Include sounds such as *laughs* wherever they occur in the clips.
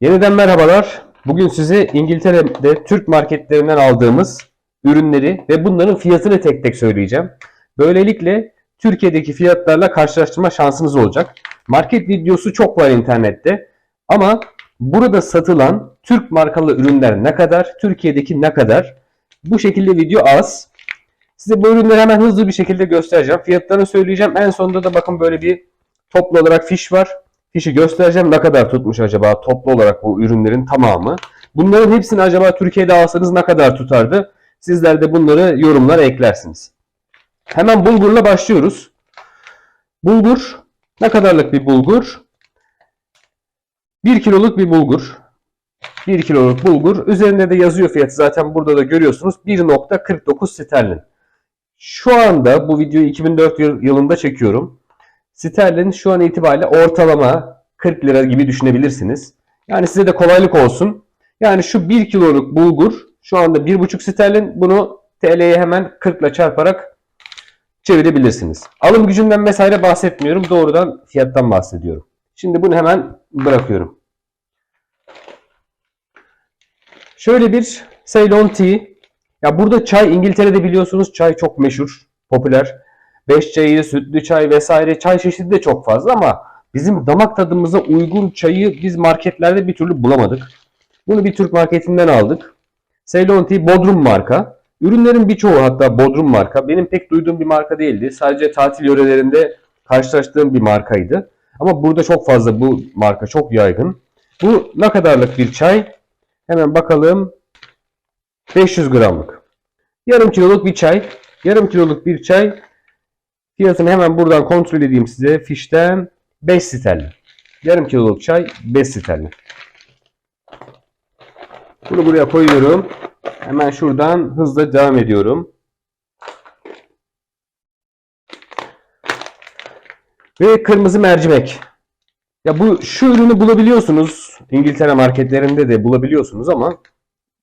Yeniden merhabalar. Bugün size İngiltere'de Türk marketlerinden aldığımız ürünleri ve bunların fiyatını tek tek söyleyeceğim. Böylelikle Türkiye'deki fiyatlarla karşılaştırma şansınız olacak. Market videosu çok var internette. Ama burada satılan Türk markalı ürünler ne kadar, Türkiye'deki ne kadar? Bu şekilde video az. Size bu ürünleri hemen hızlı bir şekilde göstereceğim. Fiyatlarını söyleyeceğim. En sonunda da bakın böyle bir toplu olarak fiş var. Fişi göstereceğim ne kadar tutmuş acaba toplu olarak bu ürünlerin tamamı. Bunların hepsini acaba Türkiye'de alsanız ne kadar tutardı? Sizler de bunları yorumlara eklersiniz. Hemen bulgurla başlıyoruz. Bulgur ne kadarlık bir bulgur? 1 kiloluk bir bulgur. 1 kiloluk bulgur. Üzerinde de yazıyor fiyatı zaten burada da görüyorsunuz. 1.49 sterlin. Şu anda bu videoyu 2004 yıl- yılında çekiyorum. Sterlin şu an itibariyle ortalama 40 lira gibi düşünebilirsiniz. Yani size de kolaylık olsun. Yani şu 1 kiloluk bulgur şu anda 1,5 sterlin. Bunu TL'ye hemen 40 ile çarparak çevirebilirsiniz. Alım gücünden vesaire bahsetmiyorum. Doğrudan fiyattan bahsediyorum. Şimdi bunu hemen bırakıyorum. Şöyle bir Ceylon Tea. Ya burada çay İngiltere'de biliyorsunuz çay çok meşhur, popüler. Beş çayı, sütlü çay vesaire çay çeşidi de çok fazla ama bizim damak tadımıza uygun çayı biz marketlerde bir türlü bulamadık. Bunu bir Türk marketinden aldık. Ceylon Tea Bodrum marka. Ürünlerin birçoğu hatta Bodrum marka. Benim pek duyduğum bir marka değildi. Sadece tatil yörelerinde karşılaştığım bir markaydı. Ama burada çok fazla bu marka çok yaygın. Bu ne kadarlık bir çay? Hemen bakalım. 500 gramlık. Yarım kiloluk bir çay. Yarım kiloluk bir çay. Fiyatını hemen buradan kontrol edeyim size. Fişten 5 sterlin. Yarım kiloluk çay 5 sterlin. Bunu buraya koyuyorum. Hemen şuradan hızla devam ediyorum. Ve kırmızı mercimek. Ya bu şu ürünü bulabiliyorsunuz. İngiltere marketlerinde de bulabiliyorsunuz ama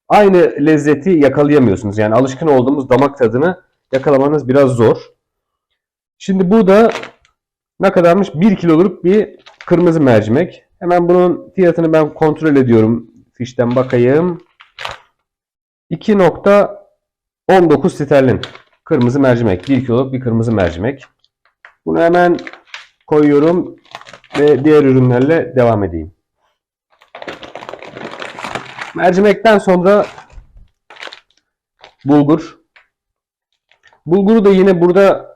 aynı lezzeti yakalayamıyorsunuz. Yani alışkın olduğumuz damak tadını yakalamanız biraz zor. Şimdi bu da ne kadarmış? 1 kiloluk bir kırmızı mercimek. Hemen bunun fiyatını ben kontrol ediyorum. Fişten bakayım. 2.19 sterlin. Kırmızı mercimek. 1 kiloluk bir kırmızı mercimek. Bunu hemen koyuyorum ve diğer ürünlerle devam edeyim. Mercimekten sonra bulgur. Bulguru da yine burada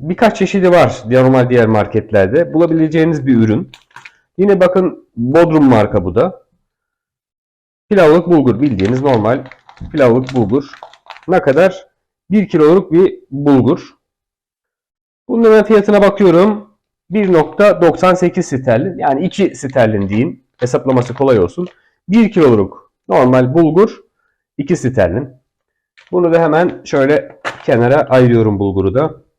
birkaç çeşidi var normal diğer marketlerde. Bulabileceğiniz bir ürün. Yine bakın Bodrum marka bu da. Pilavlık bulgur bildiğiniz normal pilavlık bulgur. Ne kadar? 1 kiloluk bir bulgur. Bunların fiyatına bakıyorum. 1.98 sterlin yani 2 sterlin deyin. Hesaplaması kolay olsun. 1 kiloluk normal bulgur 2 sterlin. Bunu da hemen şöyle kenara ayırıyorum bulguru da.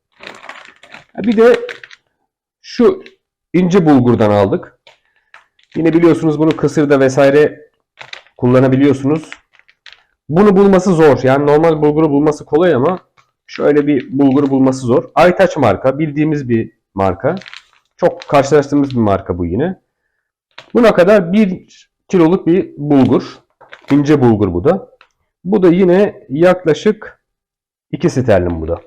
Bir de şu ince bulgurdan aldık. Yine biliyorsunuz bunu kısırda vesaire kullanabiliyorsunuz. Bunu bulması zor. Yani normal bulguru bulması kolay ama şöyle bir bulgur bulması zor. Aytaç marka bildiğimiz bir marka. Çok karşılaştığımız bir marka bu yine. Buna kadar 1 kiloluk bir bulgur. İnce bulgur bu da. Bu da yine yaklaşık 2 sterlin bu da.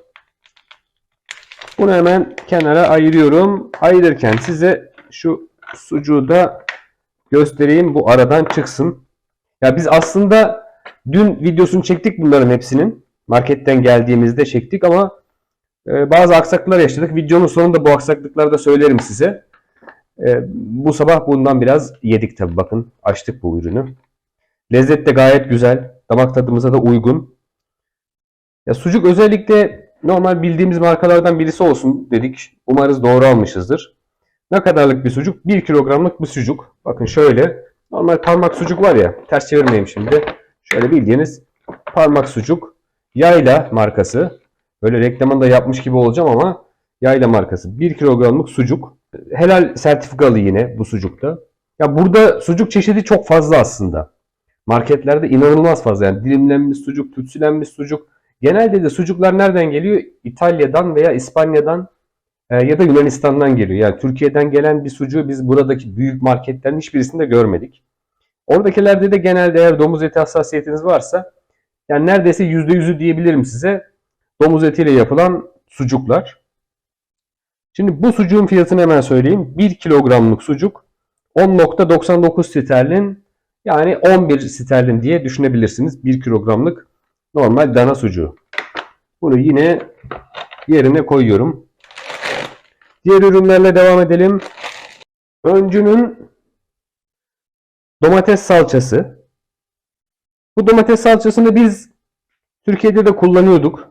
Bunu hemen kenara ayırıyorum. Ayırırken size şu sucuğu da göstereyim. Bu aradan çıksın. Ya biz aslında dün videosunu çektik bunların hepsinin. Marketten geldiğimizde çektik ama e, bazı aksaklıklar yaşadık. Videonun sonunda bu aksaklıkları da söylerim size. E, bu sabah bundan biraz yedik tabi bakın. Açtık bu ürünü. Lezzet de gayet güzel. Damak tadımıza da uygun. Ya sucuk özellikle normal bildiğimiz markalardan birisi olsun dedik. Umarız doğru almışızdır. Ne kadarlık bir sucuk? 1 kilogramlık bir sucuk. Bakın şöyle. Normal parmak sucuk var ya. Ters çevirmeyeyim şimdi. Şöyle bildiğiniz parmak sucuk. Yayla markası. Böyle reklamını da yapmış gibi olacağım ama Yayla markası. 1 kilogramlık sucuk. Helal sertifikalı yine bu sucukta. Ya burada sucuk çeşidi çok fazla aslında. Marketlerde inanılmaz fazla. Yani dilimlenmiş sucuk, tütsülenmiş sucuk. Genelde de sucuklar nereden geliyor? İtalya'dan veya İspanya'dan e, ya da Yunanistan'dan geliyor. Yani Türkiye'den gelen bir sucuğu biz buradaki büyük marketlerin hiçbirisinde görmedik. Oradakilerde de genelde eğer domuz eti hassasiyetiniz varsa yani neredeyse %100'ü diyebilirim size domuz etiyle yapılan sucuklar. Şimdi bu sucuğun fiyatını hemen söyleyeyim. 1 kilogramlık sucuk 10.99 sterlin yani 11 sterlin diye düşünebilirsiniz. 1 kilogramlık normal dana sucuğu. Bunu yine yerine koyuyorum. Diğer ürünlerle devam edelim. Öncünün domates salçası. Bu domates salçasını biz Türkiye'de de kullanıyorduk.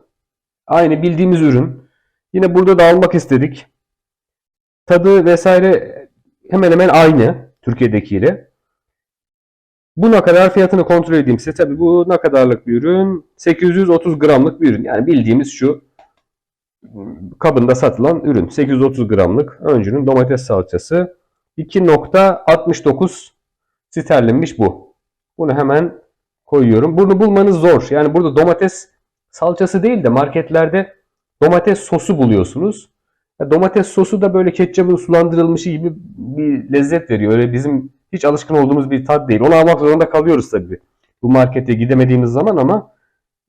Aynı bildiğimiz ürün. Yine burada da almak istedik. Tadı vesaire hemen hemen aynı Türkiye'dekiyle. Bu ne kadar fiyatını kontrol edeyim size. Tabii bu ne kadarlık bir ürün? 830 gramlık bir ürün. Yani bildiğimiz şu kabında satılan ürün. 830 gramlık öncünün domates salçası. 2.69 sterlinmiş bu. Bunu hemen koyuyorum. Bunu bulmanız zor. Yani burada domates salçası değil de marketlerde domates sosu buluyorsunuz. Domates sosu da böyle ketçapın sulandırılmışı gibi bir lezzet veriyor. Öyle bizim hiç alışkın olduğumuz bir tat değil. Onu almak zorunda kalıyoruz tabii. Bu markete gidemediğimiz zaman ama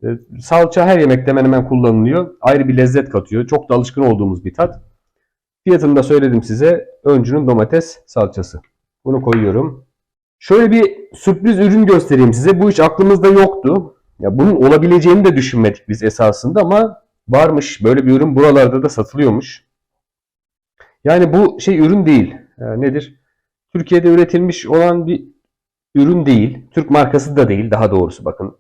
e, salça her yemekte hemen hemen kullanılıyor. Ayrı bir lezzet katıyor. Çok da alışkın olduğumuz bir tat. Fiyatını da söyledim size. Öncünün domates salçası. Bunu koyuyorum. Şöyle bir sürpriz ürün göstereyim size. Bu hiç aklımızda yoktu. Ya bunun olabileceğini de düşünmedik biz esasında ama varmış. Böyle bir ürün buralarda da satılıyormuş. Yani bu şey ürün değil. E, nedir? Türkiye'de üretilmiş olan bir ürün değil. Türk markası da değil daha doğrusu bakın.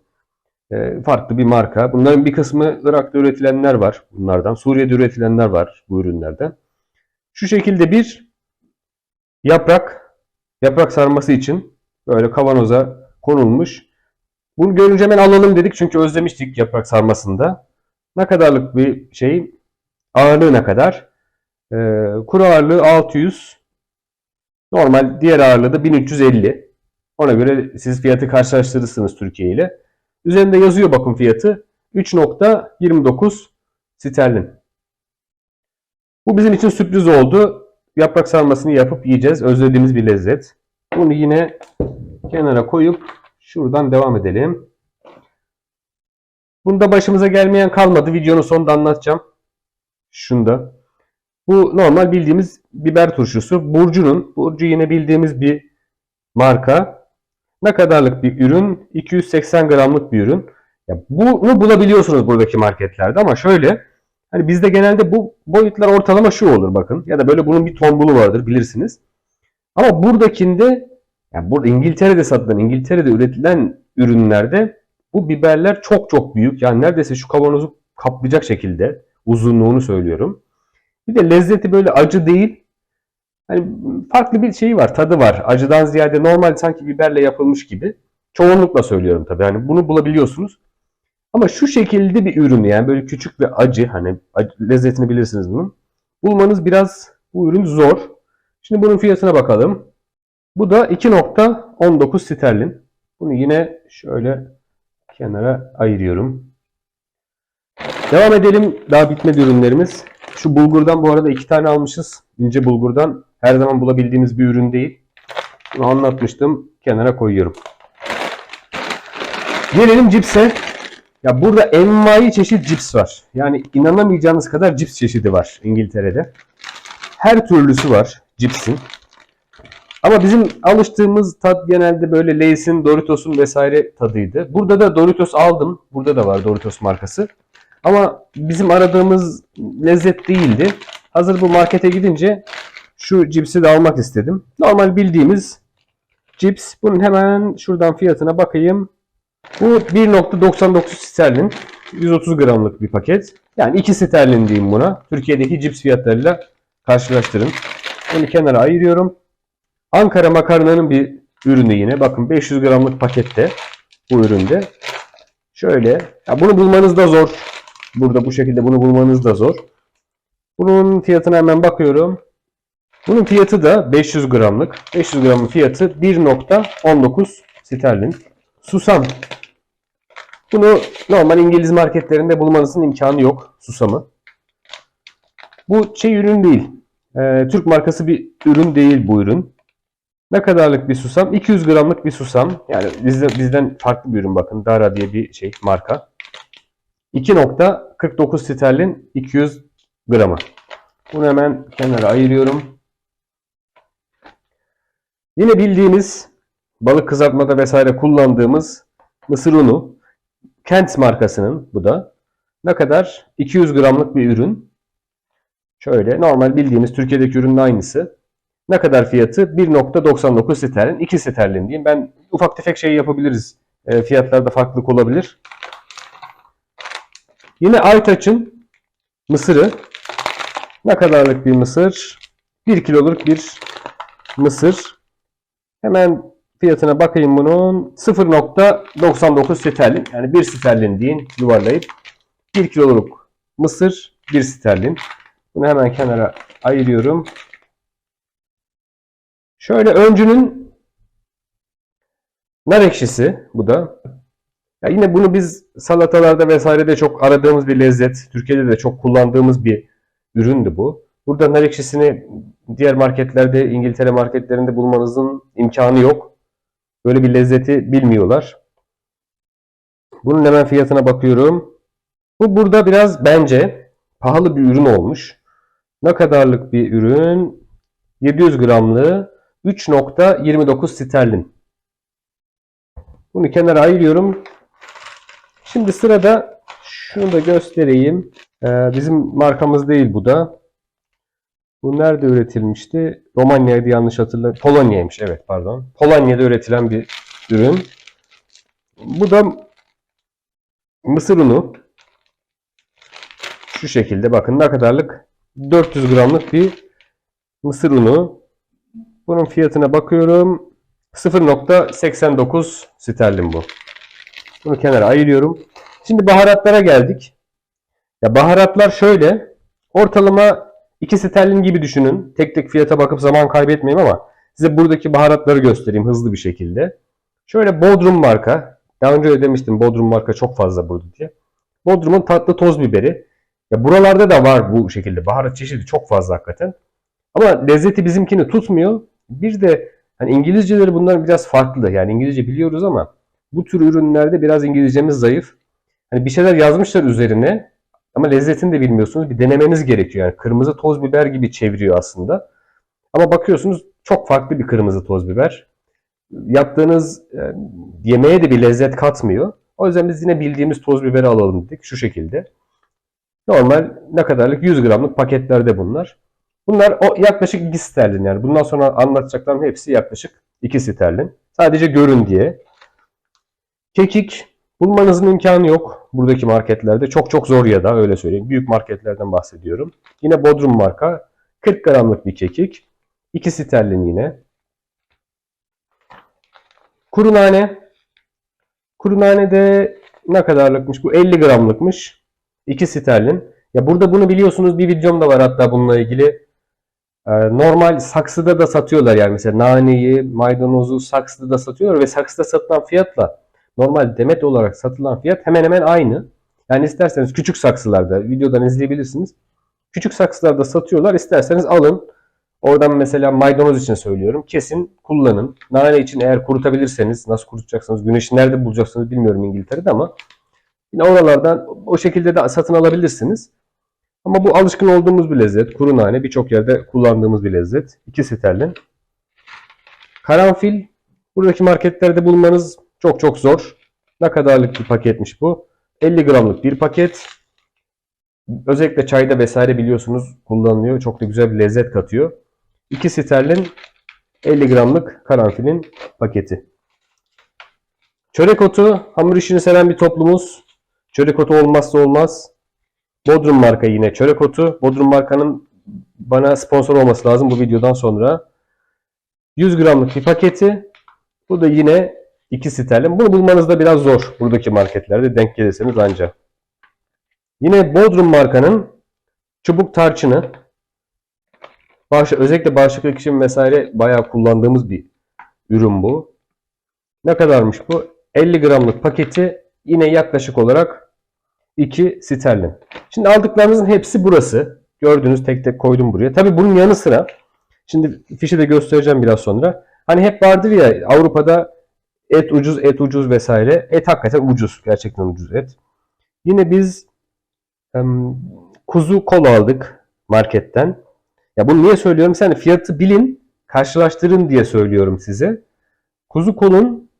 E, farklı bir marka. Bunların bir kısmı Irak'ta üretilenler var bunlardan. Suriye'de üretilenler var bu ürünlerden. Şu şekilde bir yaprak, yaprak sarması için böyle kavanoza konulmuş. Bunu görünce hemen alalım dedik çünkü özlemiştik yaprak sarmasında. Ne kadarlık bir şey? Ağırlığı ne kadar? Ee, kuru ağırlığı 600. Normal diğer ağırlığı da 1350. Ona göre siz fiyatı karşılaştırırsınız Türkiye ile. Üzerinde yazıyor bakın fiyatı. 3.29 sterlin. Bu bizim için sürpriz oldu. Yaprak sarmasını yapıp yiyeceğiz. Özlediğimiz bir lezzet. Bunu yine kenara koyup şuradan devam edelim. Bunda başımıza gelmeyen kalmadı. Videonun sonunda anlatacağım. Şunda. Bu normal bildiğimiz biber turşusu. Burcu'nun. Burcu yine bildiğimiz bir marka. Ne kadarlık bir ürün? 280 gramlık bir ürün. Ya bunu bulabiliyorsunuz buradaki marketlerde ama şöyle hani bizde genelde bu boyutlar ortalama şu olur bakın. Ya da böyle bunun bir tombulu vardır bilirsiniz. Ama buradakinde yani burada İngiltere'de satılan, İngiltere'de üretilen ürünlerde bu biberler çok çok büyük. Yani neredeyse şu kavanozu kaplayacak şekilde uzunluğunu söylüyorum. Bir de lezzeti böyle acı değil. Hani farklı bir şeyi var, tadı var. Acıdan ziyade normal sanki biberle yapılmış gibi. Çoğunlukla söylüyorum tabii. Yani bunu bulabiliyorsunuz. Ama şu şekilde bir ürün yani böyle küçük ve acı hani lezzetini bilirsiniz bunun. Bulmanız biraz bu ürün zor. Şimdi bunun fiyatına bakalım. Bu da 2.19 sterlin. Bunu yine şöyle kenara ayırıyorum. Devam edelim. Daha bitmedi ürünlerimiz. Şu bulgurdan bu arada iki tane almışız. İnce bulgurdan. Her zaman bulabildiğimiz bir ürün değil. Bunu anlatmıştım. Kenara koyuyorum. Gelelim cipse. Ya burada envai çeşit cips var. Yani inanamayacağınız kadar cips çeşidi var İngiltere'de. Her türlüsü var cipsin. Ama bizim alıştığımız tat genelde böyle Lay's'in, Doritos'un vesaire tadıydı. Burada da Doritos aldım. Burada da var Doritos markası. Ama bizim aradığımız lezzet değildi. Hazır bu markete gidince şu cipsi de almak istedim. Normal bildiğimiz cips. Bunun hemen şuradan fiyatına bakayım. Bu 1.99 sterlin. 130 gramlık bir paket. Yani 2 sterlin diyeyim buna. Türkiye'deki cips fiyatlarıyla karşılaştırın. Bunu kenara ayırıyorum. Ankara makarnanın bir ürünü yine. Bakın 500 gramlık pakette bu üründe. Şöyle. Ya bunu bulmanız da zor. Burada bu şekilde bunu bulmanız da zor. Bunun fiyatına hemen bakıyorum. Bunun fiyatı da 500 gramlık. 500 gramın fiyatı 1.19 sterlin. Susam. Bunu normal İngiliz marketlerinde bulmanızın imkanı yok. Susamı. Bu şey ürün değil. Ee, Türk markası bir ürün değil bu ürün. Ne kadarlık bir susam? 200 gramlık bir susam. Yani bizden, bizden farklı bir ürün bakın. Dara diye bir şey marka. 2.49 sterlin 200 gramı. Bunu hemen kenara ayırıyorum. Yine bildiğimiz balık kızartmada vesaire kullandığımız mısır unu. Kent markasının bu da. Ne kadar? 200 gramlık bir ürün. Şöyle normal bildiğimiz Türkiye'deki ürünün aynısı. Ne kadar fiyatı? 1.99 sterlin. 2 sterlin diyeyim. Ben ufak tefek şey yapabiliriz. E, fiyatlarda farklılık olabilir. Yine Aytaç'ın mısırı. Ne kadarlık bir mısır? 1 kiloluk bir mısır. Hemen fiyatına bakayım bunun. 0.99 sterlin. Yani 1 sterlin deyin yuvarlayıp. 1 kiloluk mısır 1 sterlin. Bunu hemen kenara ayırıyorum. Şöyle öncünün nar ekşisi bu da. Ya yine bunu biz salatalarda vesairede çok aradığımız bir lezzet. Türkiye'de de çok kullandığımız bir üründü bu. Burada nar ekşisini diğer marketlerde, İngiltere marketlerinde bulmanızın imkanı yok. Böyle bir lezzeti bilmiyorlar. Bunun hemen fiyatına bakıyorum. Bu burada biraz bence pahalı bir ürün olmuş. Ne kadarlık bir ürün? 700 gramlı 3.29 sterlin. Bunu kenara ayırıyorum. Şimdi sırada şunu da göstereyim. Ee, bizim markamız değil bu da. Bu nerede üretilmişti? Romanya'ydı yanlış hatırlamıyorum. Polonya'ymış evet pardon. Polonya'da üretilen bir ürün. Bu da mısır unu. Şu şekilde bakın ne kadarlık 400 gramlık bir mısır unu. Bunun fiyatına bakıyorum. 0.89 sterlin bu. Bunu kenara ayırıyorum. Şimdi baharatlara geldik. Ya baharatlar şöyle. Ortalama 2 sterlin gibi düşünün. Tek tek fiyata bakıp zaman kaybetmeyeyim ama size buradaki baharatları göstereyim hızlı bir şekilde. Şöyle Bodrum marka. Daha önce de demiştim Bodrum marka çok fazla burada diye. Bodrum'un tatlı toz biberi. Ya buralarda da var bu şekilde. Baharat çeşidi çok fazla hakikaten. Ama lezzeti bizimkini tutmuyor. Bir de hani İngilizceleri bunlar biraz farklı. Yani İngilizce biliyoruz ama bu tür ürünlerde biraz İngilizcemiz zayıf. Hani bir şeyler yazmışlar üzerine ama lezzetini de bilmiyorsunuz. Bir denemeniz gerekiyor. Yani kırmızı toz biber gibi çeviriyor aslında. Ama bakıyorsunuz çok farklı bir kırmızı toz biber. Yaptığınız e, yemeğe de bir lezzet katmıyor. O yüzden biz yine bildiğimiz toz biberi alalım dedik şu şekilde. Normal ne kadarlık 100 gramlık paketlerde bunlar. Bunlar o yaklaşık 2 sterlin yani. Bundan sonra anlatacaklarım hepsi yaklaşık 2 sterlin. Sadece görün diye. Kekik bulmanızın imkanı yok buradaki marketlerde. Çok çok zor ya da öyle söyleyeyim. Büyük marketlerden bahsediyorum. Yine Bodrum marka 40 gramlık bir kekik. 2 sterlin yine. Kuru nane. Kuru nane de ne kadarlıkmış bu? 50 gramlıkmış. 2 sterlin. Ya burada bunu biliyorsunuz bir videom da var hatta bununla ilgili. Ee, normal saksıda da satıyorlar yani mesela naneyi, maydanozu saksıda da satıyorlar ve saksıda satılan fiyatla normal demet olarak satılan fiyat hemen hemen aynı. Yani isterseniz küçük saksılarda videodan izleyebilirsiniz. Küçük saksılarda satıyorlar. İsterseniz alın. Oradan mesela maydanoz için söylüyorum. Kesin kullanın. Nane için eğer kurutabilirseniz nasıl kurutacaksınız? Güneşi nerede bulacaksınız bilmiyorum İngiltere'de ama yine oralardan o şekilde de satın alabilirsiniz. Ama bu alışkın olduğumuz bir lezzet. Kuru nane birçok yerde kullandığımız bir lezzet. 2 sterlin. Karanfil buradaki marketlerde bulmanız çok çok zor. Ne kadarlık bir paketmiş bu? 50 gramlık bir paket. Özellikle çayda vesaire biliyorsunuz kullanılıyor. Çok da güzel bir lezzet katıyor. 2 sterlin 50 gramlık karanfilin paketi. Çörek otu hamur işini seven bir toplumuz. Çörek otu olmazsa olmaz. Bodrum marka yine çörek otu. Bodrum markanın bana sponsor olması lazım bu videodan sonra. 100 gramlık bir paketi. Bu da yine 2 sterlin. Bunu bulmanız da biraz zor buradaki marketlerde denk gelirseniz ancak. Yine Bodrum markanın çubuk tarçını. Özellikle bağışıklık için vesaire bayağı kullandığımız bir ürün bu. Ne kadarmış bu? 50 gramlık paketi yine yaklaşık olarak 2 sterlin. Şimdi aldıklarımızın hepsi burası. Gördüğünüz tek tek koydum buraya. Tabi bunun yanı sıra şimdi fişi de göstereceğim biraz sonra. Hani hep vardır ya Avrupa'da et ucuz, et ucuz vesaire. Et hakikaten ucuz. Gerçekten ucuz et. Yine biz em, kuzu kol aldık marketten. Ya bunu niye söylüyorum? Sen fiyatı bilin, karşılaştırın diye söylüyorum size. Kuzu kolun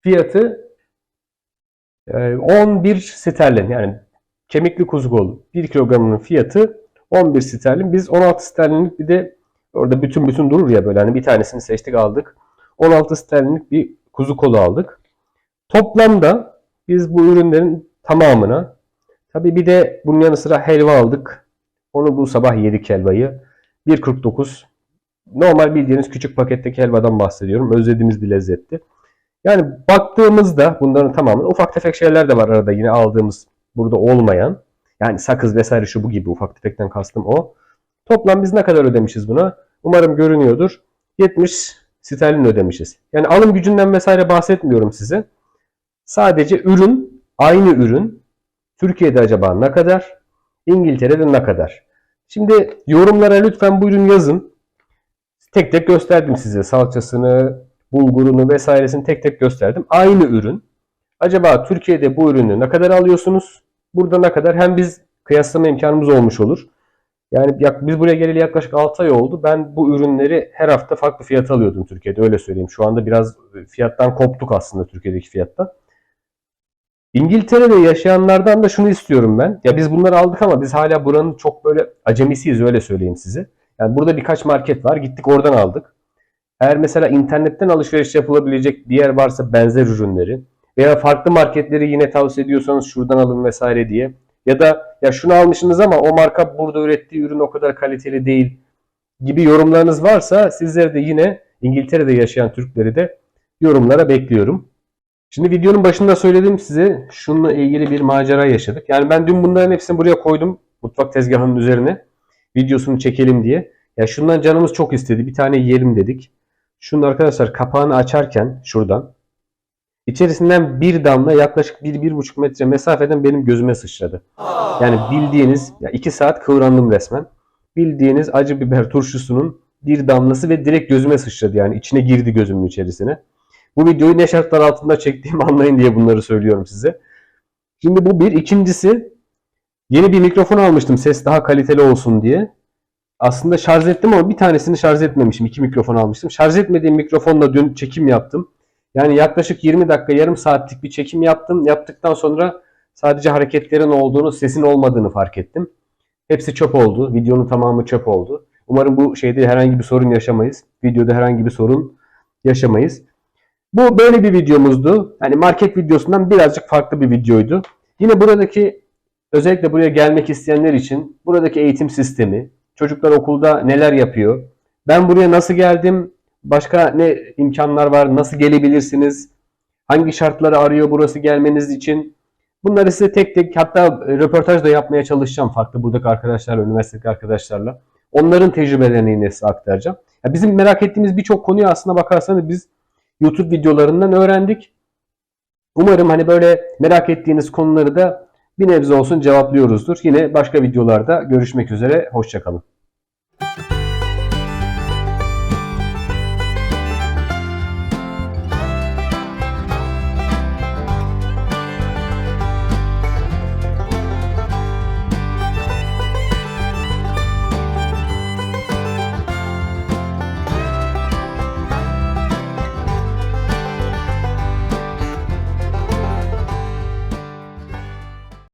fiyatı e, 11 sterlin. Yani kemikli kuzu kolu 1 kilogramının fiyatı 11 sterlin. Biz 16 sterlinlik bir de orada bütün bütün durur ya böyle hani bir tanesini seçtik aldık. 16 sterlinlik bir kuzu kolu aldık. Toplamda biz bu ürünlerin tamamına tabii bir de bunun yanı sıra helva aldık. Onu bu sabah yedik helvayı. 1.49 normal bildiğiniz küçük paketteki helvadan bahsediyorum. Özlediğimiz bir lezzetti. Yani baktığımızda bunların tamamı ufak tefek şeyler de var arada yine aldığımız burada olmayan. Yani sakız vesaire şu bu gibi ufak tefekten kastım o. Toplam biz ne kadar ödemişiz buna? Umarım görünüyordur. 70 sterlin ödemişiz. Yani alım gücünden vesaire bahsetmiyorum size. Sadece ürün, aynı ürün Türkiye'de acaba ne kadar? İngiltere'de ne kadar? Şimdi yorumlara lütfen buyurun yazın. Tek tek gösterdim size salçasını, bulgurunu vesairesini tek tek gösterdim. Aynı ürün. Acaba Türkiye'de bu ürünü ne kadar alıyorsunuz? Burada ne kadar? Hem biz kıyaslama imkanımız olmuş olur. Yani biz buraya geleli yaklaşık 6 ay oldu. Ben bu ürünleri her hafta farklı fiyata alıyordum Türkiye'de öyle söyleyeyim. Şu anda biraz fiyattan koptuk aslında Türkiye'deki fiyattan. İngiltere'de yaşayanlardan da şunu istiyorum ben. Ya biz bunları aldık ama biz hala buranın çok böyle acemisiyiz öyle söyleyeyim size. Yani burada birkaç market var. Gittik oradan aldık. Eğer mesela internetten alışveriş yapılabilecek bir yer varsa benzer ürünleri veya farklı marketleri yine tavsiye ediyorsanız şuradan alın vesaire diye. Ya da ya şunu almışsınız ama o marka burada ürettiği ürün o kadar kaliteli değil gibi yorumlarınız varsa sizleri de yine İngiltere'de yaşayan Türkleri de yorumlara bekliyorum. Şimdi videonun başında söyledim size şununla ilgili bir macera yaşadık. Yani ben dün bunların hepsini buraya koydum mutfak tezgahının üzerine. Videosunu çekelim diye. Ya şundan canımız çok istedi. Bir tane yiyelim dedik. Şunun arkadaşlar kapağını açarken şuradan içerisinden bir damla yaklaşık 1-1,5 metre mesafeden benim gözüme sıçradı. Yani bildiğiniz ya 2 saat kıvrandım resmen. Bildiğiniz acı biber turşusunun bir damlası ve direkt gözüme sıçradı yani içine girdi gözümün içerisine. Bu videoyu ne şartlar altında çektiğimi *laughs* anlayın diye bunları söylüyorum size. Şimdi bu bir. İkincisi yeni bir mikrofon almıştım ses daha kaliteli olsun diye. Aslında şarj ettim ama bir tanesini şarj etmemişim. İki mikrofon almıştım. Şarj etmediğim mikrofonla dün çekim yaptım. Yani yaklaşık 20 dakika yarım saatlik bir çekim yaptım. Yaptıktan sonra sadece hareketlerin olduğunu, sesin olmadığını fark ettim. Hepsi çöp oldu. Videonun tamamı çöp oldu. Umarım bu şeyde herhangi bir sorun yaşamayız. Videoda herhangi bir sorun yaşamayız. Bu böyle bir videomuzdu. Hani market videosundan birazcık farklı bir videoydu. Yine buradaki özellikle buraya gelmek isteyenler için buradaki eğitim sistemi, çocuklar okulda neler yapıyor, ben buraya nasıl geldim, başka ne imkanlar var, nasıl gelebilirsiniz, hangi şartları arıyor burası gelmeniz için. Bunları size tek tek hatta röportaj da yapmaya çalışacağım farklı buradaki arkadaşlarla, üniversitedeki arkadaşlarla. Onların tecrübelerini yine size aktaracağım. Ya bizim merak ettiğimiz birçok konuyu aslına bakarsanız biz YouTube videolarından öğrendik. Umarım hani böyle merak ettiğiniz konuları da bir nebze olsun cevaplıyoruzdur. Yine başka videolarda görüşmek üzere. Hoşçakalın.